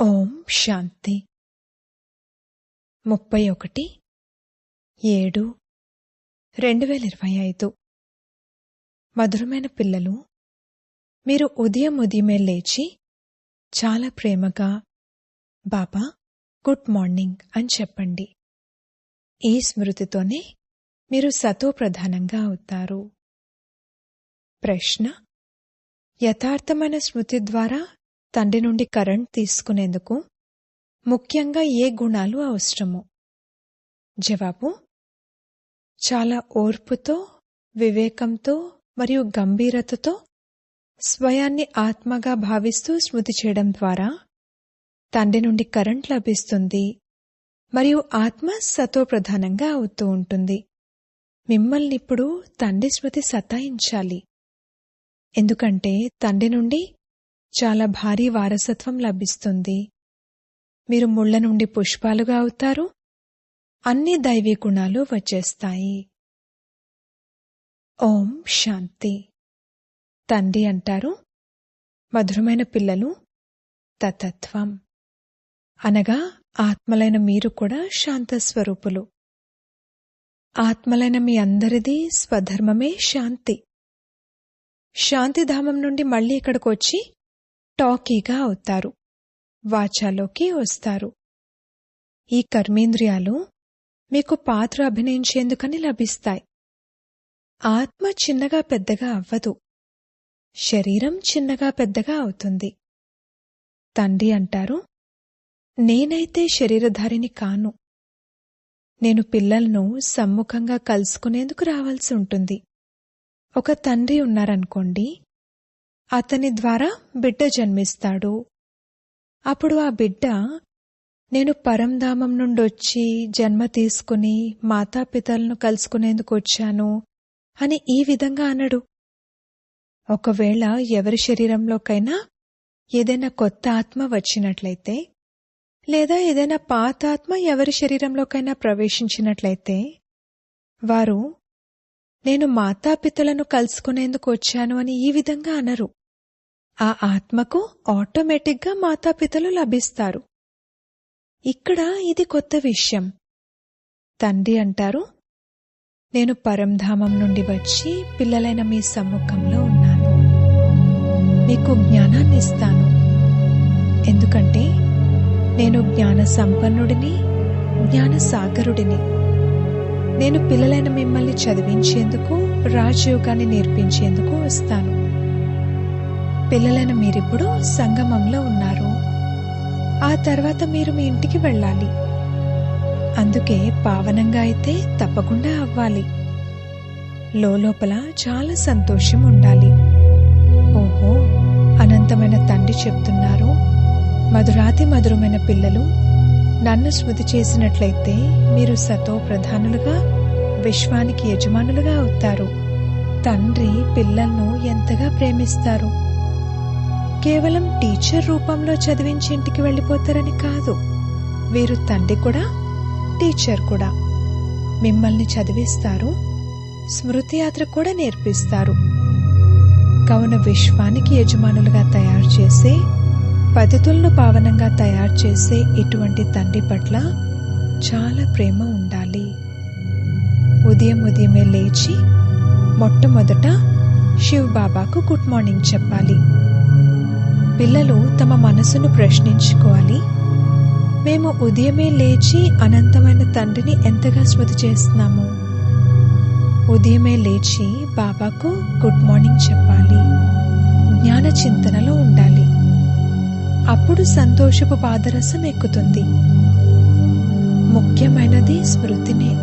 ఓం శాంతి. ముప్పై ఒకటి ఏడు రెండు వేల ఇరవై ఐదు. మధురమైన పిల్లలు మీరు ఉదయం ఉదయమే లేచి చాలా ప్రేమగా బాబా గుడ్ మార్నింగ్ అని చెప్పండి. ఈ స్మృతితోనే మీరు సతో ప్రధానంగా అవుతారు. ప్రశ్న యథార్థమైన స్మృతి ద్వారా తండ్రి నుండి కరెంట్ తీసుకునేందుకు ముఖ్యంగా ఏ గుణాలు అవసరము? జవాబు చాలా ఓర్పుతో వివేకంతో మరియు గంభీరతతో స్వయాన్ని ఆత్మగా భావిస్తూ స్మృతి చేయడం ద్వారా తండ్రి నుండి కరెంట్ లభిస్తుంది మరియు ఆత్మ సత్వప్రధానంగా అవుతూ ఉంటుంది. మిమ్మల్ని ఇప్పుడు తండ్రి స్మృతి సతాయించాలి. ఎందుకంటే తండ్రి నుండి చాలా భారీ వారసత్వం లభిస్తుంది. మీరు ముళ్ళ నుండి పుష్పాలుగా అవుతారు. అన్ని దైవీ గుణాలు వచ్చేస్తాయి. ఓం శాంతి. తండ్రి అంటారు మధురమైన పిల్లలు తతత్వం. అనగా ఆత్మలైన మీరు కూడా శాంత స్వరూపులు. ఆత్మలైన మీ అందరిది స్వధర్మమే శాంతి. శాంతిధామం నుండి మళ్ళీ ఇక్కడికి వచ్చి టాకీగా అవుతారు. వాచాలోకి వస్తారు. ఈ కర్మేంద్రియాలు మీకు పాత్ర అభినయించేందుకని లభిస్తాయి. ఆత్మ చిన్నగా పెద్దగా అవ్వదు. శరీరం చిన్నగా పెద్దగా అవుతుంది. తండ్రి అంటారు నేనైతే శరీరధారిని కాను. నేను పిల్లలను సమ్ముఖంగా కలుసుకునేందుకు రావాల్సి ఉంటుంది. ఒక తండ్రి ఉన్నారనుకోండి అతని ద్వారా బిడ్డ జన్మిస్తాడు. అప్పుడు ఆ బిడ్డ నేను పరంధామం నుండొచ్చి జన్మ తీసుకుని మాతాపితలను కలుసుకునేందుకు వచ్చాను అని ఈ విధంగా అనడు. ఒకవేళ ఎవరి శరీరంలోకైనా ఏదైనా కొత్త ఆత్మ వచ్చినట్లయితే లేదా ఏదైనా పాత ఆత్మ ఎవరి శరీరంలోకైనా ప్రవేశించినట్లయితే వారు నేను మాతాపితలను కలుసుకునేందుకు వచ్చాను అని ఈ విధంగా అనరు. ఆ ఆత్మకు ఆటోమేటిక్గా మాతాపితలు లభిస్తారు. ఇక్కడ ఇది కొత్త విషయం. తండ్రి అంటారు నేను పరంధామం నుండి వచ్చి పిల్లలైన మీ సమ్ముఖంలో ఉన్నాను. మీకు జ్ఞానాన్ని ఇస్తాను. ఎందుకంటే నేను జ్ఞాన సంపన్నుడిని జ్ఞాన సాగరుడిని నేను పిల్లలైన మిమ్మల్ని చదివించేందుకు రాజయోగాన్ని నేర్పించేందుకు వస్తాను. పిల్లలైన మీరిప్పుడు సంగమంలో ఉన్నారు. ఆ తర్వాత మీరు మీ ఇంటికి వెళ్ళాలి. అందుకే పావనంగా అయితే తప్పకుండా అవ్వాలి. లోపల చాలా సంతోషం ఉండాలి. ఓహో అనంతమైన తండ్రి చెప్తున్నారు. మధురాతి మధురమైన పిల్లలు నన్ను స్మృతి చేసినట్లయితే మీరు సతో ప్రధానులుగా విశ్వానికి యజమానులుగా అవుతారు. తండ్రి పిల్లలను ఎంతగా ప్రేమిస్తారు. కేవలం టీచర్ రూపంలో చదివించి ఇంటికి వెళ్ళిపోతారని కాదు. వీరు తండ్రి కూడా టీచర్ కూడా. మిమ్మల్ని చదివిస్తారు స్మృతి యాత్ర కూడా నేర్పిస్తారు. కావున విశ్వానికి యజమానులుగా తయారు చేసే పద్ధతులను పావనంగా తయారు చేసే ఇటువంటి తండ్రి పట్ల చాలా ప్రేమ ఉండాలి. ఉదయం ఉదయమే లేచి మొట్టమొదట శివ్ బాబాకు గుడ్ మార్నింగ్ చెప్పాలి. పిల్లలు తమ మనసును ప్రశ్నించుకోవాలి. మేము ఉదయమే లేచి అనంతమైన తండ్రిని ఎంతగా స్మృతి చేస్తున్నాము? ఉదయమే లేచి బాబాకు గుడ్ మార్నింగ్ చెప్పాలి. జ్ఞాన చింతనలో ఉండాలి. అప్పుడు సంతోషపు పాదరసం ఎక్కుతుంది. ముఖ్యమైనది స్మృతినే.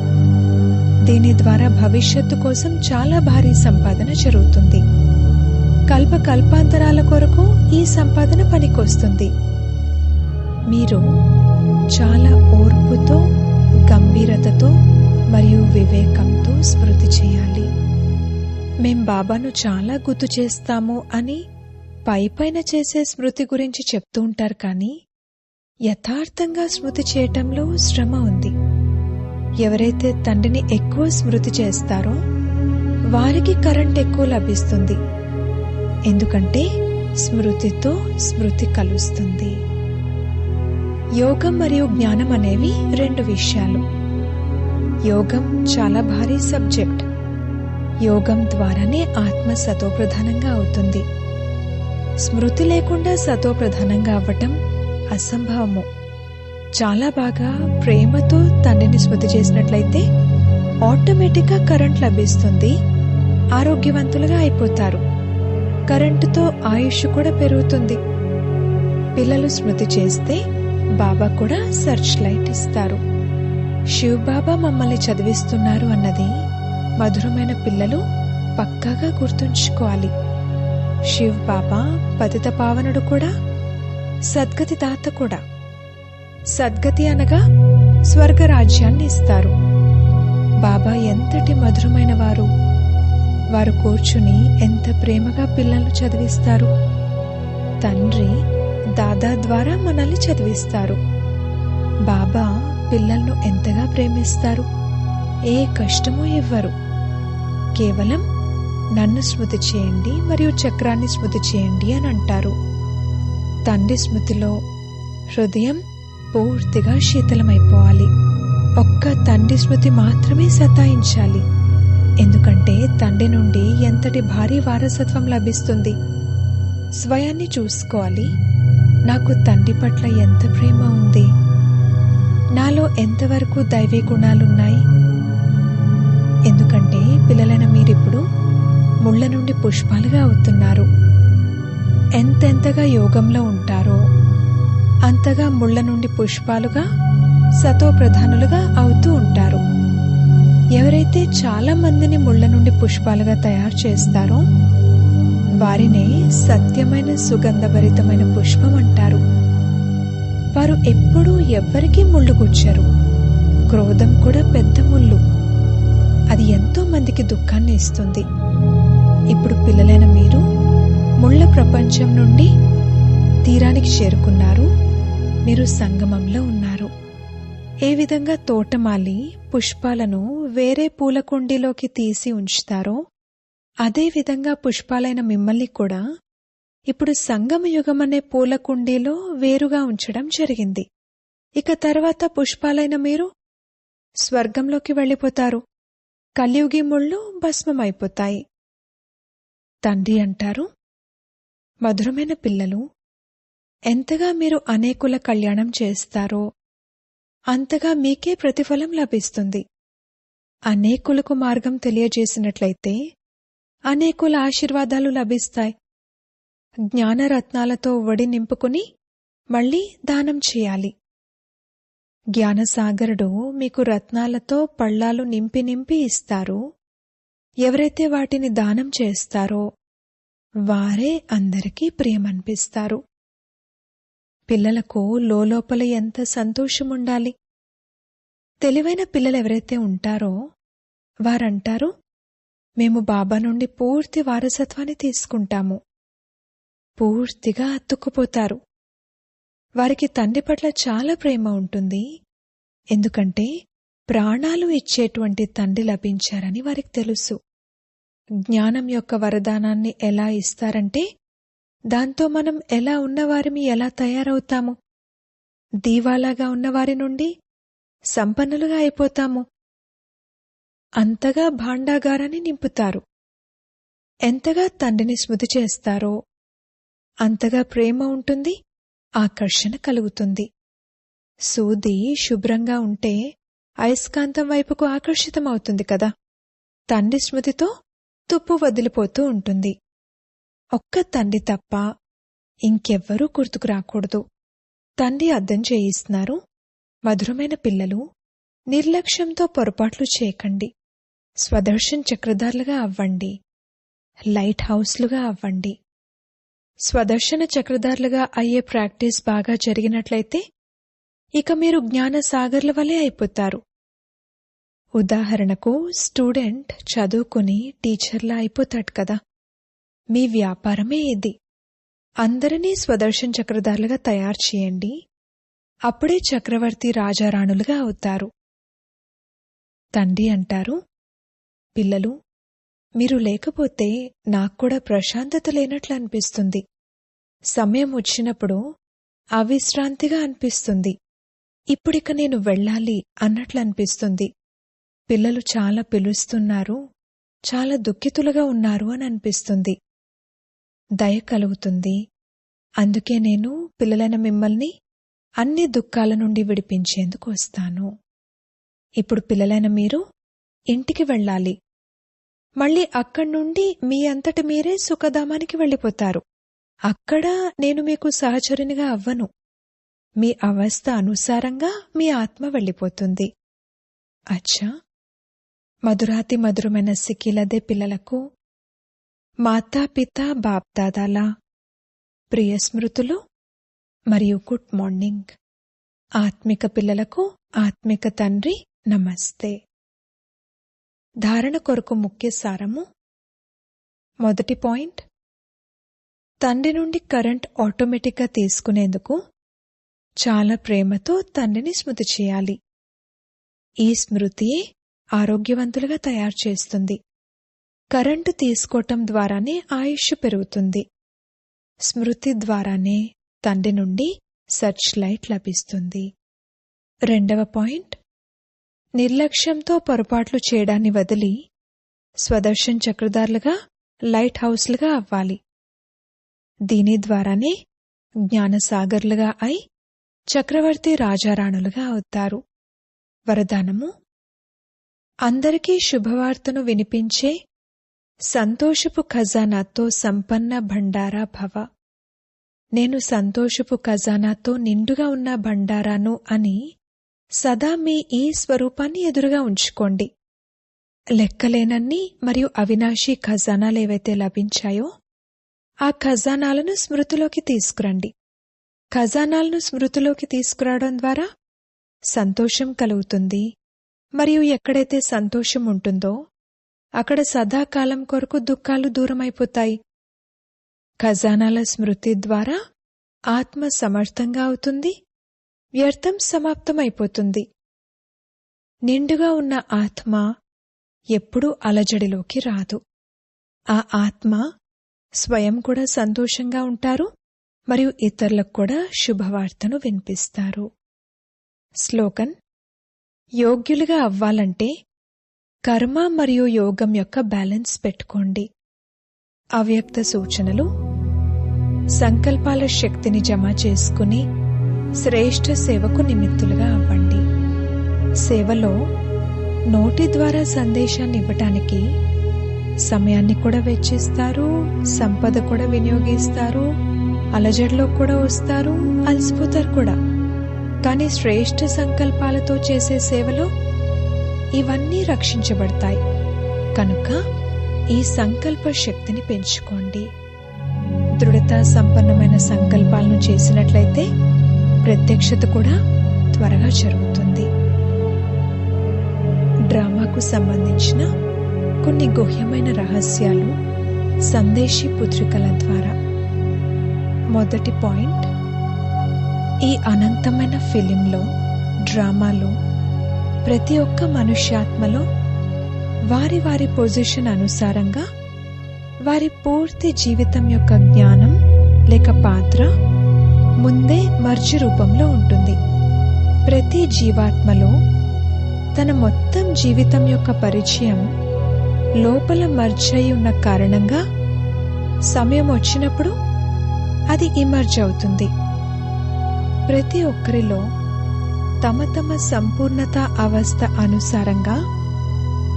దీని ద్వారా భవిష్యత్తు కోసం చాలా భారీ సంపాదన జరుగుతుంది. కల్ప కల్పాంతరాల కొరకు ఈ సంపాదన పనికొస్తుంది. మీరు చాలా ఓర్పుతో గంభీరతతో మరియు వివేకంతో స్మృతి చేయాలి. మేం బాబాను చాలా గుర్తు చేస్తాము అని పై పైన చేసే స్మృతి గురించి చెప్తూ ఉంటారు కానీ యథార్థంగా స్మృతి చేయటంలో శ్రమ ఉంది. ఎవరైతే తండ్రిని ఎక్కువ స్మృతి చేస్తారో వారికి కరెంట్ ఎక్కువ లభిస్తుంది. ఎందుకంటే స్మృతితో స్మృతి కలుస్తుంది. యోగం మరియు జ్ఞానం అనేవి రెండు విషయాలు. యోగం చాలా భారీ సబ్జెక్ట్. యోగం ద్వారానే ఆత్మ సతోప్రధానంగా అవుతుంది. స్మృతి లేకుండా సతోప్రధానంగా అవ్వటం అసంభవము. చాలా బాగా ప్రేమతో తండ్రిని స్మృతి చేసినట్లయితే ఆటోమేటిక్గా కరెంట్ లభిస్తుంది. ఆరోగ్యవంతులుగా అయిపోతారు. కరెంటుతో ఆయుష్ కూడా పెరుగుతుంది. పిల్లలు స్మృతి చేస్తే బాబా కూడా సర్చ్ లైట్ ఇస్తారు. శివ్ బాబా మమ్మల్ని చదివిస్తున్నారు అన్నది మధురమైన పిల్లలు పక్కాగా గుర్తుంచుకోవాలి. శివ్ బాబా పతిత పావనుడు కూడా సద్గతి దాత కూడా. సద్గతి అనగా స్వర్గరాజ్యాన్ని ఇస్తారు. బాబా ఎంతటి మధురమైన వారు. వారు కూర్చుని ఎంత ప్రేమగా పిల్లలు చదివిస్తారు. తండ్రి దాదా ద్వారా మనల్ని చదివిస్తారు. బాబా పిల్లలను ఎంతగా ప్రేమిస్తారు. ఏ కష్టమూ ఇవ్వరు. కేవలం నన్ను స్మృతి చేయండి మరియు చక్రాన్ని స్మృతి చేయండి అని అంటారు. తండ్రి స్మృతిలో హృదయం పూర్తిగా శీతలమైపోవాలి. ఒక్క తండ్రి స్మృతి మాత్రమే సతాయించాలి. ఎందుకంటే తండ్రి నుండి ఎంతటి భారీ వారసత్వం లభిస్తుంది? స్వయాన్ని చూసుకోవాలి. నాకు తండ్రి పట్ల ఎంత ప్రేమ ఉంది? నాలో ఎంతవరకు దైవీ గుణాలున్నాయి? ఎందుకంటే పిల్లలైన మీరిప్పుడు ముళ్ళ నుండి పుష్పాలుగా అవుతున్నారు. ఎంతెంతగా యోగంలో ఉంటారో అంతగా ముళ్ళ నుండి పుష్పాలుగా సతోప్రధానులుగా అవుతూ ఉంటారు. ఎవరైతే చాలా మందిని ముళ్ళ నుండి పుష్పాలుగా తయారు చేస్తారో వారినే సత్యమైన సుగంధభరితమైన పుష్పం అంటారు. వారు ఎప్పుడూ ఎవ్వరికీ ముళ్ళు గుచ్చారు. క్రోధం కూడా పెద్ద ముళ్ళు. అది ఎంతో మందికి దుఃఖాన్ని ఇస్తుంది. ఇప్పుడు పిల్లలైన మీరు ముళ్ళ ప్రపంచం నుండి తీరానికి చేరుకున్నారు. మీరు సంగమంలో ఏ విధంగా తోటమాలి పుష్పాలను వేరే పూల కుండీలోకి తీసి ఉంచుతారో అదే విధంగా పుష్పాలైన మిమ్మల్ని కూడా ఇప్పుడు సంగమ యుగం అనే పూల కుండీలో వేరుగా ఉంచడం జరిగింది. ఇక తర్వాత పుష్పాలైన మీరు స్వర్గంలోకి వెళ్ళిపోతారు. కలియుగి ముళ్ళు భస్మమైపోతాయి. తండ్రి అంటారు మధురమైన పిల్లలు ఎంతగా మీరు అనేకుల కళ్యాణం చేస్తారో అంతగా మీకే ప్రతిఫలం లభిస్తుంది. అనేకులకు మార్గం తెలియజేసినట్లయితే అనేకుల ఆశీర్వాదాలు లభిస్తాయి. జ్ఞానరత్నాలతో వడి నింపుకుని మళ్ళీ దానం చేయాలి. జ్ఞానసాగరుడు మీకు రత్నాలతో పళ్ళాలు నింపి నింపి ఇస్తారు. ఎవరైతే వాటిని దానం చేస్తారో వారే అందరికీ ప్రియమనిపిస్తారు పిల్లలకు లోపల ఎంత సంతోషముండాలి? తెలివైన పిల్లలు ఎవరైతే ఉంటారో వారంటారు మేము బాబా నుండి పూర్తి వారసత్వాన్ని తీసుకుంటాము. పూర్తిగా అత్తుక్కుపోతారు వారికి తండ్రి పట్ల చాలా ప్రేమ ఉంటుంది. ఎందుకంటే ప్రాణాలు ఇచ్చేటువంటి తండ్రి లభించారని వారికి తెలుసు. జ్ఞానం యొక్క వరదానాన్ని ఎలా ఇస్తారంటే దాంతో మనం ఎలా ఉన్నవారిమి ఎలా తయారవుతాము? దీవాలాగా ఉన్నవారి నుండి సంపన్నులుగా అయిపోతాము. అంతగా భాండాగారాన్ని నింపుతారు. ఎంతగా తండ్రిని స్మృతి చేస్తారో అంతగా ప్రేమ ఉంటుంది ఆకర్షణ కలుగుతుంది. సూది శుభ్రంగా ఉంటే అయస్కాంతం వైపుకు ఆకర్షితమవుతుంది కదా. తండ్రి స్మృతితో తుప్పు వదిలిపోతూ ఉంటుంది. ఒక్క తండ్రి తప్ప ఇంకెవ్వరూ గుర్తుకు రాకూడదు. తండ్రి అర్థం చేయిస్తున్నారు. మధురమైన పిల్లలు నిర్లక్ష్యంతో పొరపాట్లు చేయకండి. స్వదర్శన్ చక్రధారులుగా అవ్వండి. లైట్ హౌస్లుగా అవ్వండి. స్వదర్శన చక్రధారులుగా అయ్యే ప్రాక్టీస్ బాగా జరిగినట్లయితే ఇక మీరు జ్ఞాన సాగర్ల వలె అయిపోతారు. ఉదాహరణకు స్టూడెంట్ చదువుకుని టీచర్లా అయిపోతాడు కదా. మీ వ్యాపారమే ఇది. అందరినీ స్వదర్శన్ చక్రధారులుగా తయారు చేయండి. అప్పుడే చక్రవర్తి రాజారాణులుగా అవుతారు. తండ్రి అంటారు పిల్లలు మీరు లేకపోతే నాకు కూడా ప్రశాంతత లేనట్లు అనిపిస్తుంది. సమయం వచ్చినప్పుడు అవిశ్రాంతిగా అనిపిస్తుంది. ఇప్పుడిక నేను వెళ్ళాలి అన్నట్లు అనిపిస్తుంది. పిల్లలు చాలా పిలుస్తున్నారు చాలా దుఃఖితులుగా ఉన్నారు అని అనిపిస్తుంది. దయ కలుగుతుంది. అందుకే నేను పిల్లలైన మిమ్మల్ని అన్ని దుఃఖాల నుండి విడిపించేందుకు వస్తాను. ఇప్పుడు పిల్లలైన మీరు ఇంటికి వెళ్ళాలి. మళ్ళీ అక్కడి నుండి మీ అంతటి మీరే సుఖధామానికి వెళ్ళిపోతారు. అక్కడ నేను మీకు సహచరునిగా అవ్వను. మీ అవస్థ అనుసారంగా మీ ఆత్మ వెళ్ళిపోతుంది. అచ్చా! మధురాతి మధురమైన సిక్కిలదే పిల్లలకు మాతాపిత బాప్దాదాల ప్రియ స్మృతులు మరియు గుడ్ మార్నింగ్. ఆత్మిక పిల్లలకు ఆత్మిక తండ్రి నమస్తే. ధారణ కొరకు ముఖ్య సారము మొదటి పాయింట్. తండ్రి నుండి కరెంట్ ఆటోమేటిక్గా తీసుకునేందుకు చాలా ప్రేమతో తండ్రిని స్మృతి చేయాలి. ఈ స్మృతియే ఆరోగ్యవంతులుగా తయారు చేస్తుంది. కరెంటు తీసుకోవటం ద్వారానే ఆయుష్ పెరుగుతుంది. స్మృతి ద్వారానే తండ్రి నుండి సర్చ్ లైట్ లభిస్తుంది. రెండవ పాయింట్. నిర్లక్ష్యంతో పొరపాట్లు చేయడాన్ని వదిలి స్వదర్శన్ చక్రదారులుగా లైట్ హౌస్లుగా అవ్వాలి. దీని ద్వారానే జ్ఞానసాగర్లుగా అయి చక్రవర్తి రాజారాణులుగా అవుతారు. వరదానము. అందరికీ శుభవార్తను వినిపించే సంతోషపు ఖజానాతో సంపన్న భండారా భవ. నేను సంతోషపు ఖజానాతో నిండుగా ఉన్న భండారాను అని సదా మీ ఈ స్వరూపాన్ని ఎదురుగా ఉంచుకోండి. లెక్కలేనన్ని మరియు అవినాశీ ఖజానాలు ఏవైతే లభించాయో ఆ ఖజానాలను స్మృతిలోకి తీసుకురండి. ఖజానాలను స్మృతిలోకి తీసుకురావడం ద్వారా సంతోషం కలుగుతుంది. మరియు ఎక్కడైతే సంతోషం ఉంటుందో అక్కడ సదాకాలం కొరకు దుఃఖాలు దూరమైపోతాయి. ఖజానాల స్మృతి ద్వారా ఆత్మ సమర్థంగా అవుతుంది వ్యర్థం సమాప్తమైపోతుంది. నిండుగా ఉన్న ఆత్మ ఎప్పుడూ అలజడిలోకి రాదు. ఆ ఆత్మ స్వయం కూడా సంతోషంగా ఉంటారు మరియు ఇతరులకు కూడా శుభవార్తను వినిపిస్తారు. శ్లోకన్ యోగ్యులుగా అవ్వాలంటే కర్మ మరియు యోగం యొక్క బ్యాలెన్స్ పెట్టుకోండి. అవ్యక్త సూచనలు. సంకల్పాల శక్తిని జమ చేసుకుని శ్రేష్ఠ సేవకు నిమిత్తులుగా అవ్వండి. సేవలో నోటి ద్వారా సందేశాన్ని ఇవ్వటానికి సమయాన్ని కూడా వెచ్చిస్తారు సంపద కూడా వినియోగిస్తారు అలజడిలో కూడా వస్తారు అలసిపోతారు కూడా. కానీ శ్రేష్ఠ సంకల్పాలతో చేసే సేవలో ఇవన్నీ రక్షించబడతాయి. కనుక ఈ సంకల్ప శక్తిని పెంచుకోండి. దృఢత సంపన్నమైన సంకల్పాలను చేసినట్లయితే ప్రత్యక్షత కూడా త్వరగా జరుగుతుంది. డ్రామాకు సంబంధించిన కొన్ని గుహ్యమైన రహస్యాలు సందేశీ పుత్రికల ద్వారా. మొదటి పాయింట్ ఈ అనంతమైన ఫిలింలో డ్రామాలో ప్రతి ఒక్క మనుష్యాత్మలో వారి వారి పొజిషన్ అనుసారంగా వారి పూర్తి జీవితం యొక్క జ్ఞానం లేక పాత్ర ముందే మర్జి రూపంలో ఉంటుంది. ప్రతి జీవాత్మలో తన మొత్తం జీవితం యొక్క పరిచయం లోపల మర్జ్ ఉన్న కారణంగా సమయం వచ్చినప్పుడు అది ఇమర్జ్ అవుతుంది. ప్రతి ఒక్కరిలో తమ తమ సంపూర్ణత అవస్థ అనుసారంగా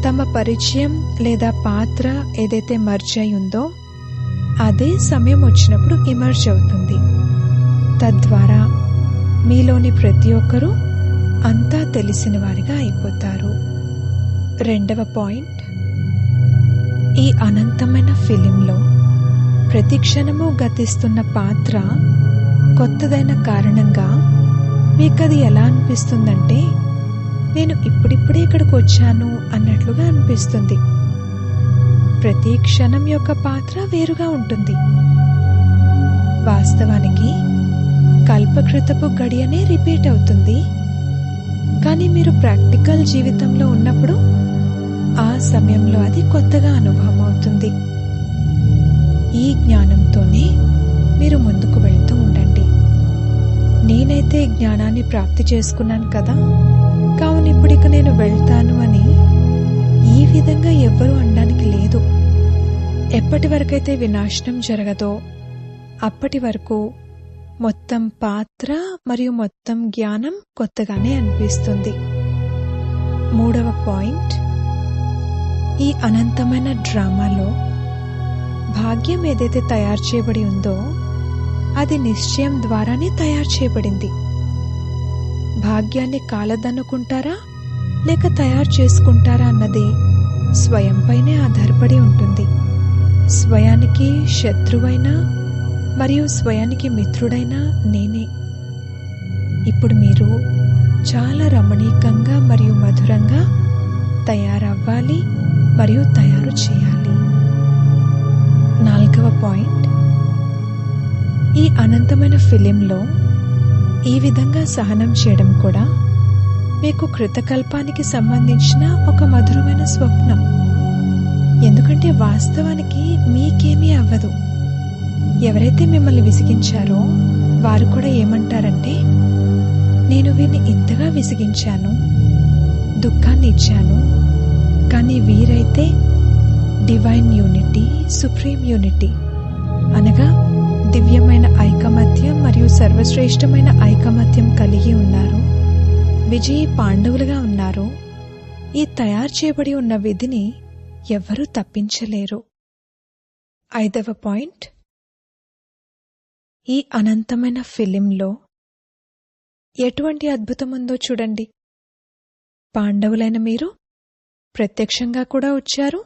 తమ పరిచయం లేదా పాత్ర ఏదైతే మర్జ్ అయి ఉందో అదే సమయం వచ్చినప్పుడు ఇమర్జ్ అవుతుంది. తద్వారా మీలోని ప్రతి ఒక్కరూ అంతా తెలిసిన వారిగా అయిపోతారు. రెండవ పాయింట్. ఈ అనంతమైన ఫిలింలో ప్రతి క్షణము గతిస్తున్న పాత్ర కొత్తదైన కారణంగా మీకు అది ఎలా అనిపిస్తుందంటే నేను ఇప్పుడిప్పుడే ఇక్కడికి వచ్చాను అన్నట్లుగా అనిపిస్తుంది. ప్రతి క్షణం యొక్క పాత్ర వేరుగా ఉంటుంది. వాస్తవానికి కల్పకృతపు గడియనే రిపీట్ అవుతుంది. కానీ మీరు ప్రాక్టికల్ జీవితంలో ఉన్నప్పుడు ఆ సమయంలో అది కొత్తగా అనుభవం అవుతుంది. ఈ జ్ఞానంతోనే మీరు ముందుకు వెళ్తూ నేనైతే జ్ఞానాన్ని ప్రాప్తి చేసుకున్నాను కదా. కావున ఇప్పుడు ఇక నేను వెళ్తాను అని ఈ విధంగా ఎవ్వరూ అనడానికి లేదు. ఎప్పటి వరకైతే వినాశనం జరగదో అప్పటి వరకు మొత్తం పాత్ర మరియు మొత్తం జ్ఞానం కొత్తగానే అనిపిస్తుంది. మూడవ పాయింట్. ఈ అనంతమైన డ్రామాలో భాగ్యం ఏదైతే తయారు చేయబడి ఉందో అది నిశ్చయం ద్వారానే తయారు చేయబడింది. భాగ్యాన్ని కాలదన్నుకుంటారా? లేక తయారు చేసుకుంటారా అన్నది స్వయంపైనే ఆధారపడి ఉంటుంది. స్వయానికి శత్రువైనా మరియు స్వయానికి మిత్రుడైనా నేనే. ఇప్పుడు మీరు చాలా రమణీకంగా మరియు మధురంగా తయారవ్వాలి మరియు తయారు చేయాలి. ఈ అనంతమైన ఫిలింలో ఈ విధంగా సహనం చేయడం కూడా మీకు కృతకల్పానికి సంబంధించిన ఒక మధురమైన స్వప్నం. ఎందుకంటే వాస్తవానికి మీకేమీ అవ్వదు. ఎవరైతే మిమ్మల్ని విసిగించారో వారు కూడా ఏమంటారంటే నేను వీరిని ఇంతగా విసిగించాను దుఃఖాన్ని ఇచ్చాను కానీ వీరైతే డివైన్ యూనిటీ సుప్రీం యూనిటీ అనగా దివ్యమైన ఐకమత్యం మరియు సర్వశ్రేష్టమైన ఐకమత్యం కలిగి ఉన్నారు. విజయీ పాండవులుగా ఉన్నారు. ఈ తయారు చేయబడి ఉన్న విధిని ఎవ్వరూ తప్పించలేరు. ఐదవ పాయింట్. ఈ అనంతమైన ఫిలింలో ఎటువంటి అద్భుతం ఉందో చూడండి. పాండవులైన మీరు ప్రత్యక్షంగా కూడా వచ్చారు?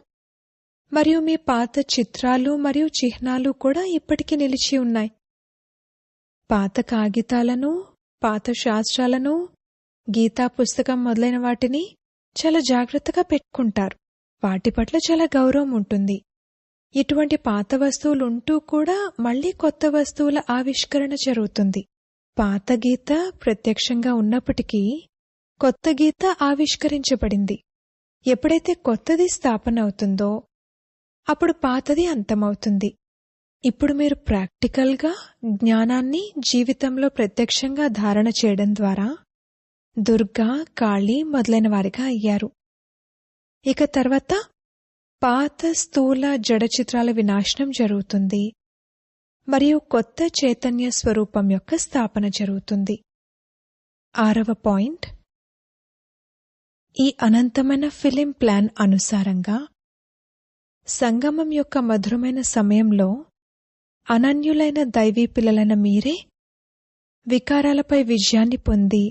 మరియు మీ పాత చిత్రాలు మరియు చిహ్నాలు కూడా ఇప్పటికీ నిలిచి ఉన్నాయి. పాత కాగితాలను పాత శాస్త్రాలను గీతా పుస్తకం మొదలైన వాటిని చాలా జాగ్రత్తగా పెట్టుకుంటారు. వాటి పట్ల చాలా గౌరవం ఉంటుంది. ఇటువంటి పాత వస్తువులు ఉంటూ కూడా మళ్ళీ కొత్త వస్తువుల ఆవిష్కరణ జరుగుతుంది. పాత గీత ప్రత్యక్షంగా ఉన్నప్పటికీ కొత్త గీత ఆవిష్కరించబడింది. ఎప్పుడైతే కొత్తది స్థాపన అవుతుందో అప్పుడు పాతది అంతమవుతుంది. ఇప్పుడు మీరు ప్రాక్టికల్గా జ్ఞానాన్ని జీవితంలో ప్రత్యక్షంగా ధారణ చేయడం ద్వారా దుర్గా కాళీ మొదలైన వారిగా అయ్యారు. ఇక తర్వాత పాత స్థూల జడ చిత్రాల వినాశనం జరుగుతుంది. మరియు కొత్త చైతన్య స్వరూపం యొక్క స్థాపన జరుగుతుంది. ఆరవ పాయింట్. ఈ అనంతమైన ఫిలిం ప్లాన్ అనుసారంగా సంగమం యొక్క మధురమైన సమయంలో అనన్యులైన దైవీ పిల్లలైన మీరే వికారాలపై విజయాన్ని పొంది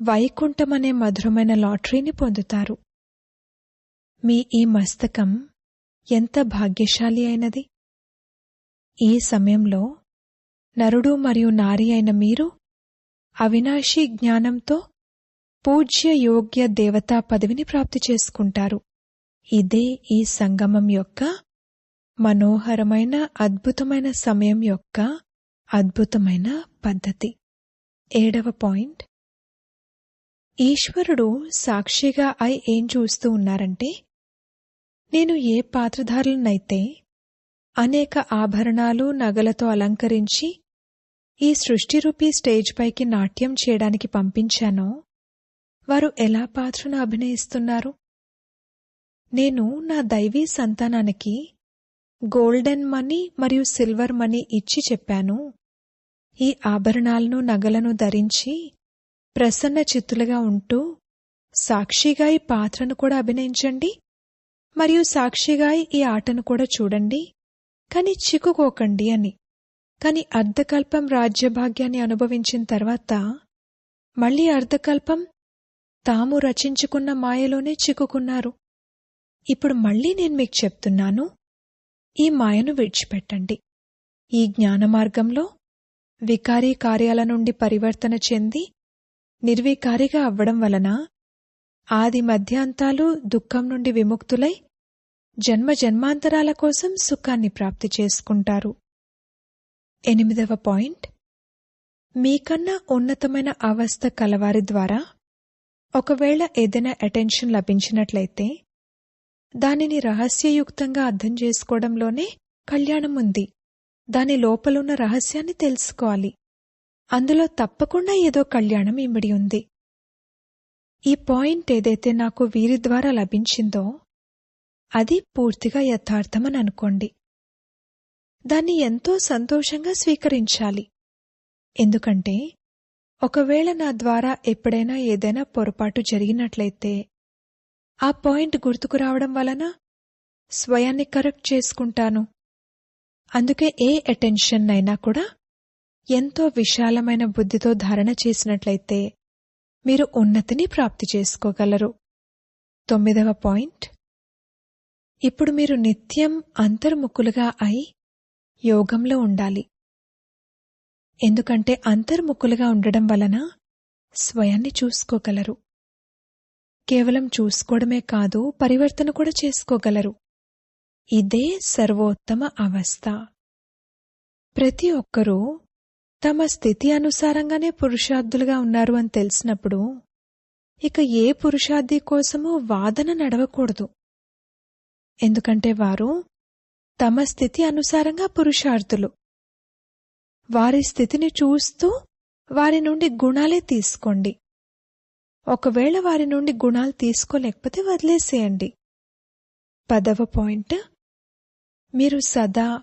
వైకుంఠం అనే మధురమైన లాటరీని పొందుతారు. మీ ఈ మస్తకం ఎంత భాగ్యశాలి అయినది? ఈ సమయంలో నరుడు మరియు నారి అయిన మీరు అవినాశీ జ్ఞానంతో పూజ్య యోగ్య దేవతా పదవిని ప్రాప్తి చేసుకుంటారు. ఇదే ఈ సంగమం యొక్క మనోహరమైన అద్భుతమైన సమయం యొక్క అద్భుతమైన పద్ధతి. ఏడవ పాయింట్. ఈశ్వరుడు సాక్షిగా అయి ఏం చూస్తూ ఉన్నారంటే నేను ఏ పాత్రధారులనైతే అనేక ఆభరణాలు నగలతో అలంకరించి ఈ సృష్టిరూపీ స్టేజ్ పైకి నాట్యం చేయడానికి పంపించానో వారు ఎలా పాత్రను అభినయిస్తున్నారు? నేను నా దైవీ సంతానానికి గోల్డెన్ మనీ మరియు సిల్వర్ మనీ ఇచ్చి చెప్పాను. ఈ ఆభరణాలను నగలను ధరించి ప్రసన్న చిత్తులుగా ఉంటూ సాక్షిగా ఈ పాత్రను కూడా అభినయించండి మరియు సాక్షిగా ఈ ఆటను కూడా చూడండి. కాని చిక్కుకోకండి అని కాని అర్ధకల్పం రాజ్యభాగ్యాన్ని అనుభవించిన తర్వాత మళ్ళీ అర్ధకల్పం తాము రచించుకున్న మాయలోనే చిక్కుకున్నారు. ఇప్పుడు మళ్ళీ నేను మీకు చెప్తున్నాను ఈ మాయను విడిచిపెట్టండి. ఈ జ్ఞాన మార్గంలో వికారీ కార్యాల నుండి పరివర్తన చెంది నిర్వికారిగా అవ్వడం వలన ఆది మధ్యాంతాలు దుఃఖం నుండి విముక్తులై జన్మ జన్మాంతరాల కోసం సుఖాన్ని ప్రాప్తి చేసుకుంటారు. ఎనిమిదవ పాయింట్. మీకన్నా ఉన్నతమైన అవస్థ కలవారి ద్వారా ఒకవేళ ఏదైనా అటెన్షన్ లభించినట్లయితే దానిని రహస్యయుక్తంగా అర్థం చేసుకోవడంలోనే కళ్యాణం ఉంది. దాని లోపలున్న రహస్యాన్ని తెలుసుకోవాలి. అందులో తప్పకుండా ఏదో కళ్యాణం ఇమిడి ఉంది. ఈ పాయింట్ ఏదైతే నాకు వీరి ద్వారా లభించిందో అది పూర్తిగా యథార్థమని అనుకోండి. దాన్ని ఎంతో సంతోషంగా స్వీకరించాలి. ఎందుకంటే ఒకవేళ నా ద్వారా ఎప్పుడైనా ఏదైనా పొరపాటు జరిగినట్లయితే ఆ పాయింట్ గుర్తుకు రావడం వలన స్వయాన్ని కరెక్ట్ చేసుకుంటాను. అందుకే ఏ అటెన్షన్ అయినా కూడా ఎంతో విశాలమైన బుద్ధితో ధారణ చేసినట్లయితే మీరు ఉన్నతిని ప్రాప్తి చేసుకోగలరు. తొమ్మిదవ పాయింట్. ఇప్పుడు మీరు నిత్యం అంతర్ముఖులుగా అయి యోగంలో ఉండాలి. ఎందుకంటే అంతర్ముఖులుగా ఉండడం వలన స్వయాన్ని చూసుకోగలరు. కేవలం చూసుకోవడమే కాదు పరివర్తన కూడా చేసుకోగలరు. ఇదే సర్వోత్తమ అవస్థ. ప్రతి ఒక్కరూ తమ స్థితి అనుసారంగానే పురుషార్థులుగా ఉన్నారు అని తెలిసినప్పుడు ఇక ఏ పురుషార్థి కోసమూ వాదన నడవకూడదు. ఎందుకంటే వారు తమ స్థితి అనుసారంగా పురుషార్థులు. వారి స్థితిని చూస్తూ వారి నుండి గుణాలే తీసుకోండి. ఒకవేళ వారి నుండి గుణాలు తీసుకోలేకపోతే వదిలేసేయండి. పదవ పాయింట్. మీరు సదా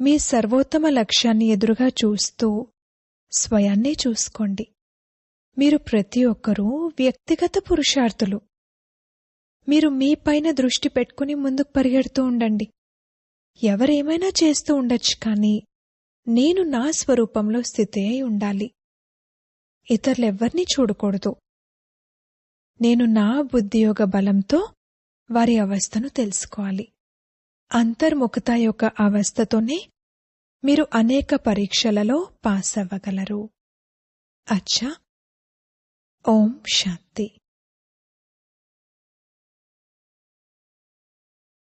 మీ సర్వోత్తమ లక్ష్యాన్ని ఎదురుగా చూస్తూ స్వయాన్నే చూసుకోండి. మీరు ప్రతి ఒక్కరూ వ్యక్తిగత పురుషార్థులు. మీరు మీ పైన దృష్టి పెట్టుకుని ముందుకు పరిగెడుతూ ఉండండి. ఎవరేమైనా చేస్తూ ఉండొచ్చు కానీ నేను నా స్వరూపంలో స్థితి అయి ఉండాలి. ఇతరులెవ్వర్నీ చూడకూడదు. నేను నా బుద్ధియోగ బలంతో వారి అవస్థను తెలుసుకోవాలి. అంతర్ముఖత యొక్క అవస్థతోనే మీరు అనేక పరీక్షలలో పాస్ అవ్వగలరు అచ్చా. ఓం శాంతి.